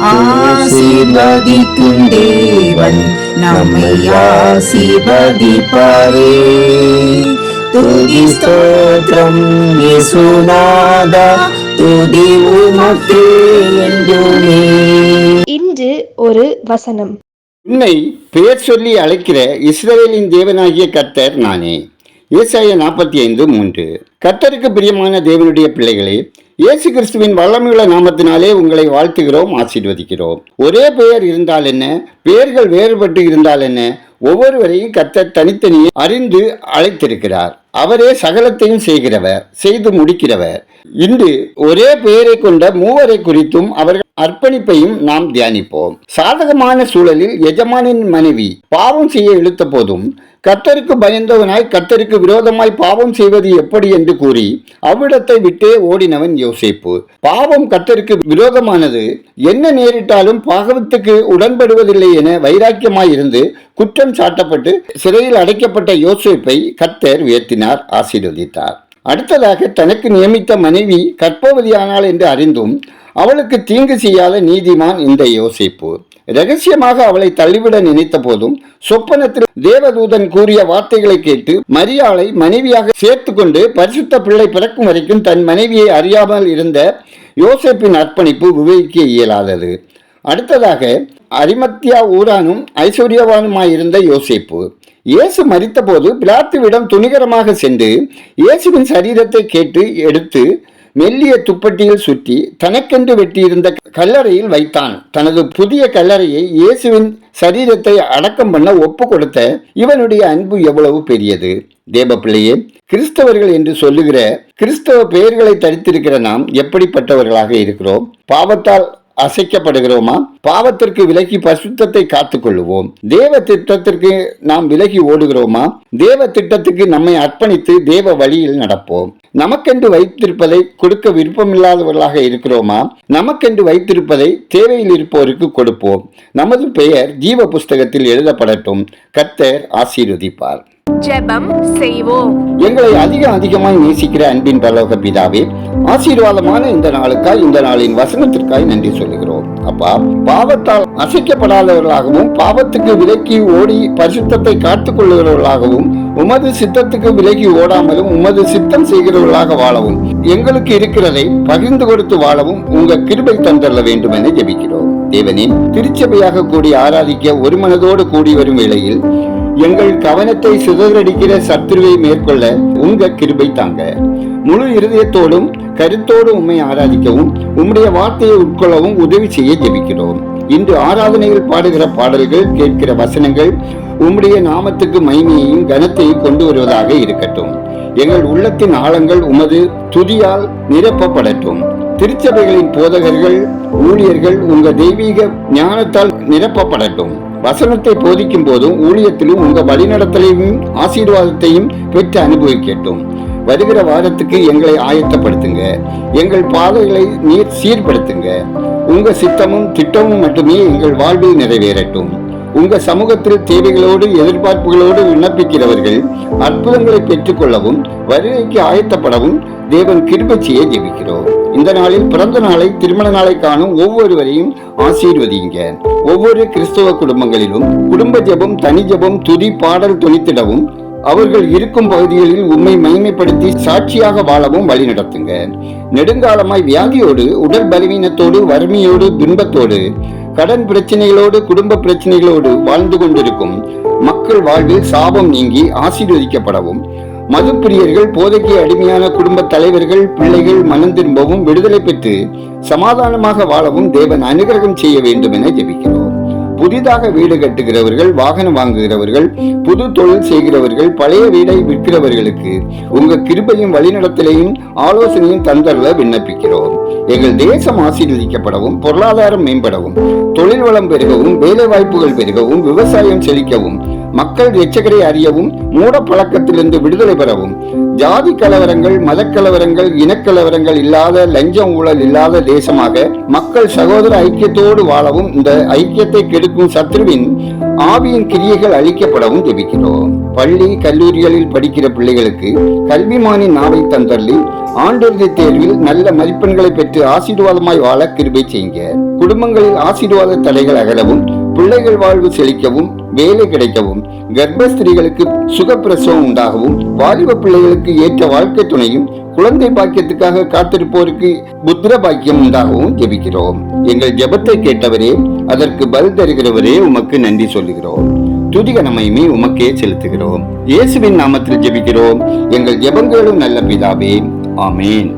ஆசீர்வதிக்கும் தேவன் நம்மை ஆசீர்வதிப்பாரே. துதி ஸ்தோத்திரம் இயேசுநாதா துதி உமக்கே என்றுமே. இன்று ஒரு வசனம். உன்னை பெயர் சொல்லி அழைக்கிற இஸ்ரவேலின் தேவனாகிய கர்த்தர் நானே. ஏசாய நாற்பத்தி ஐந்து மூன்று. கர்த்தருக்கு பிரியமான தேவனுடைய பிள்ளைகளே இயேசு கிறிஸ்துவின் வல்லமையுள்ள நாமத்தினாலே உங்களை வாழ்த்துகிறோம் ஆசீர்வதிக்கிறோம். ஒரே பெயர் இருந்தால் என்ன? பெயர்கள் வேறுபட்டு இருந்தால் என்ன? ஒவ்வொருவரையும் கத்த தனித்தனியே அறிந்து அழைத்திருக்கிறார். அவரே சகலத்தையும் செய்கிறவர் செய்து முடிக்கிறவர். இன்று ஒரே பெயரை கொண்ட மூவரை குறித்தும் அவர்கள் அர்ப்பணிப்பையும் நாம் தியானிப்போம். சாதகமான சூழலில் எஜமானின் மனைவி பாவம் செய்ய இழுத்த போதும் கர்த்தருக்கு பயந்தவனாய் கர்த்தருக்கு விரோதமாய் பாவம் செய்வது எப்படி என்று கூறி அவ்விடத்தை விட்டே ஓடினவன் யோசிப்பு. பாவம் கத்தருக்கு விரோதமானது என்ன நேரிட்டாலும் பாகவத்துக்கு உடன்படுவதில்லை என வைராக்கியமாயிருந்து குற்றம் சாட்டப்பட்டு சிறையில் அடைக்கப்பட்ட யோசிப்பை கர்த்தர் உயர்த்தினார் ஆசீர்வதித்தார். அடுத்ததாக தனக்கு நியமித்த மனைவி கற்பவதியானாள் என்று அறிந்தும் அவளுக்கு தீங்கு செய்யாத நீதிமான் இந்த யோசிப்பு. ரகசியமாக அவளை தள்ளிவிட நினைத்த போதும் சொப்பனத்தில் தேவதூதன் கூறிய வார்த்தைகளை கேட்டு மரியாளை மனைவியாக சேர்த்து கொண்டு பரிசுத்த பிள்ளை பிறக்கும் வரைக்கும் தன் மனைவியை அறியாமல் இருந்த யோசேப்பின் அர்ப்பணிப்பு விவரிக்க இயலாதது. அடுத்ததாக அரிமத்தியா ஊரானும் ஐஸ்வர்யவானுமாயிருந்த யோசிப்பு. இயேசு மறித்தபோது பிளாத்துவிடம் துணிகரமாக சென்று இயேசுவின் சரீரத்தை கேட்டு எடுத்து மெல்லிய துப்பட்டியில் சுற்றி தனக்கென்று வெட்டியிருந்த கல்லறையில் வைத்தான். தனது புதிய கல்லறையை இயேசுவின் சரீரத்தை அடக்கம் பண்ண ஒப்பு கொடுத்த இவனுடைய அன்பு எவ்வளவு பெரியது. தேவப்பிள்ளையே கிறிஸ்தவர்கள் என்று சொல்லுகிற கிறிஸ்தவ பெயர்களை தரித்திருக்கிற நாம் எப்படிப்பட்டவர்களாக இருக்கிறோம்? பாவத்தால் அசைக்கப்படுகிறோமா? பாவத்திற்கு விலகி பசுத்தத்தை காத்துக் கொள்ளுவோம் தேவ திட்டத்திற்கு நாம் விலகி ஓடுகிறோமா? தேவ திட்டத்துக்கு நம்மை அர்ப்பணித்து தேவ வழியில் நடப்போம். நமக்கென்று வைத்திருப்பதை கொடுக்க விருப்பமில்லாதவர்களாக இருக்கிறோமா? நமக்கென்று வைத்திருப்பதை தேவையில் இருப்போருக்கு கொடுப்போம். நமது பெயர் ஜீவ புஸ்தகத்தில் எழுதப்படட்டும். கர்த்தர் ஆசீர்வதிப்பார். ஜெபம் செய்வோம். எங்களை அதிக அதிகமாய் நேசிக்கிற அன்பின் பரலோக பிதாவே ஆசீர்வாதமான இந்த நாளுக்காய் இந்த நாளின் வசனத்திற்காய் நன்றி சொல்லுகிறோம். அப்பா பாவத்தால் அசைக்கப்படாதவர்களாகவும் பாவத்துக்கு விலக்கி ஓடி பரிசுத்தத்தை காத்துக் கொள்ளுகிறவர்களாகவும் உமது சித்தத்துக்கு விலகி ஓடாமலும் உமது சித்தம் செய்கிறவர்களாக வாழவும் எங்களுக்கு இருக்கிறதை பகிர்ந்து கொடுத்து வாழவும் உங்க கிருபை தந்தள்ள வேண்டும் என ஜெபிக்கிறோம். தேவனே திருச்சபையாக கூடி ஆராதிக்க ஒரு மனதோடு கூடி வரும் வேளையில் எங்கள் கவனத்தை சிதறடிக்கிற சத்துருவை மேற்கொள்ள உங்க கிருபை தாங்க. முழு இருதயத்தோடும் கருத்தோடு உம்மை ஆராதிக்கவும் உம்முடைய வார்த்தையை உட்கொள்ளவும் உதவி செய்ய ஜெபிக்கிறோம். இன்று ஆராதனையில் பாடுகிற பாடல்கள் கேட்கிற வசனங்கள் உம்முடைய நாமத்துக்கு மகிமையையும் கனத்தையும் கொண்டு வருவதாக இருக்கட்டும். எங்கள் உள்ளத்தின் ஆழங்கள் உமது துதியால் நிரப்பப்படட்டும். திருச்சபைகளின் போதகர்கள் ஊழியர்கள் உங்கள் தெய்வீக ஞானத்தால் நிரப்பப்படட்டும். வசனத்தை போதிக்கும் போதும் ஊழியத்திலும் உங்க வழிநடத்தலையும் ஆசீர்வாதத்தையும் பெற்று அனுபவிக்கட்டும். வருகிற வாரத்துக்கு எங்களை ஆயத்தப்படுத்துங்க. எங்கள் பாதைகளை நீர் சீர்படுத்துங்க. உங்க சித்தமும் திட்டமும் மட்டுமே எங்கள் வாழ்வில் நிறைவேறட்டும். உங்க சமூகத்தில் தேவைகளோடு எதிர்பார்ப்புகளோடு விண்ணப்பிக்கிறவர்கள் அற்புதங்களை பெற்றுக்கொள்ளவும் வருகைக்கு ஆயத்தப்படவும் தேவன் கிருபச்சியை ஜெபிக்கிறோம். இந்த நாளில் பிறந்த நாளை திருமண நாளை காணும் ஒவ்வொருவரையும் ஆசீர்வதிங்க ஒவ்வொரு கிறிஸ்தவ குடும்பங்களிலும் குடும்ப ஜெபம் தனி ஜெபம் துதி பாடல் துணித்திடவும் அவர்கள் இருக்கும் பகுதிகளில் உண்மை மகிமைப்படுத்தி சாட்சியாக வாழவும் வழி நடத்துங்க. நெடுங்காலமாய் வியாதியோடு உடல் பலவீனத்தோடு வறுமையோடு துன்பத்தோடு கடன் பிரச்சனைகளோடு குடும்ப பிரச்சனைகளோடு வாழ்ந்து கொண்டிருக்கும் மக்கள் வாழ்வில் சாபம் நீங்கி ஆசீர்வதிக்கப்படவும் மதுப்பிரியர்கள் போதைக்கு அடிமையான குடும்ப தலைவர்கள் பிள்ளைகள் மனம் திரும்பவும் விடுதலை பெற்று சமாதானமாக வாழவும் தேவன் அனுகிரகம் செய்ய வேண்டும் என ஜெபிக்கிறோம். புதிதாக வீடு கட்டுகிறவர்கள் வாகனம் வாங்குகிறவர்கள் புது தொழில் செய்கிறவர்கள் பழைய வீடை விற்கிறவர்களுக்கு உங்க கிருபையும் வழிநடத்தலையும் ஆலோசனையும் தந்தரல விண்ணப்பிக்கிறோம். எங்கள் தேசம் ஆசீர்வதிக்கப்படவும் பொருளாதாரம் மேம்படவும் தொழில் வளம் பெருகவும் வேலை வாய்ப்புகள் பெருகவும் விவசாயம் செழிக்கவும் மக்கள் எச்சகரை அறியவும் மூட பழக்கத்திலிருந்து விடுதலை பெறவும். ஜாதி கலவரங்கள் மத கலவரங்கள் இனக்கலவரங்கள் இல்லாத லஞ்சம் ஊழல் இல்லாத தேசமாக மக்கள் சகோதர ஐக்கியத்தோடு வாழவும் இந்த ஐக்கியத்தை கெடுக்கும் சத்ருவின் ஆவியின் கிரியைகள் அழிக்கப்படவும் ஜெபிக்கிறோம். பள்ளி கல்லூரிகளில் படிக்கிற பிள்ளைகளுக்கு கல்விமானின் நாவை தந்தள்ளி ஆண்டிறுதி தேர்வில் நல்ல மதிப்பெண்களை பெற்று ஆசீர்வாதமாய் வாழ கிருபை செய்யுங்க. குடும்பங்களில் ஆசீர்வாத தடைகள் அகலவும் பிள்ளைகள் வாழ்வு செழிக்கவும் வேலை கிடைக்கவும் கர்ப்பஸ்திரிகளுக்கு சுகப்பிரசவம் உண்டாகவும் வாலிப பிள்ளைகளுக்கு ஏற்ற வாழ்க்கை துணையும் குழந்தை பாக்கியத்துக்காக காத்திருப்போருக்கு புத்திர பாக்கியம் உண்டாகவும் ஜெபிக்கிறோம். எங்கள் ஜெபத்தை கேட்டவரே அதற்கு பதில் தருகிறவரே உமக்கு நன்றி சொல்லுகிறோம். துதிக உமக்கே செலுத்துகிறோம். இயேசுவின் நாமத்தில் ஜெபிக்கிறோம். எங்கள் ஜெபங்களும் நல்ல பிதாவே. ஆமேன்.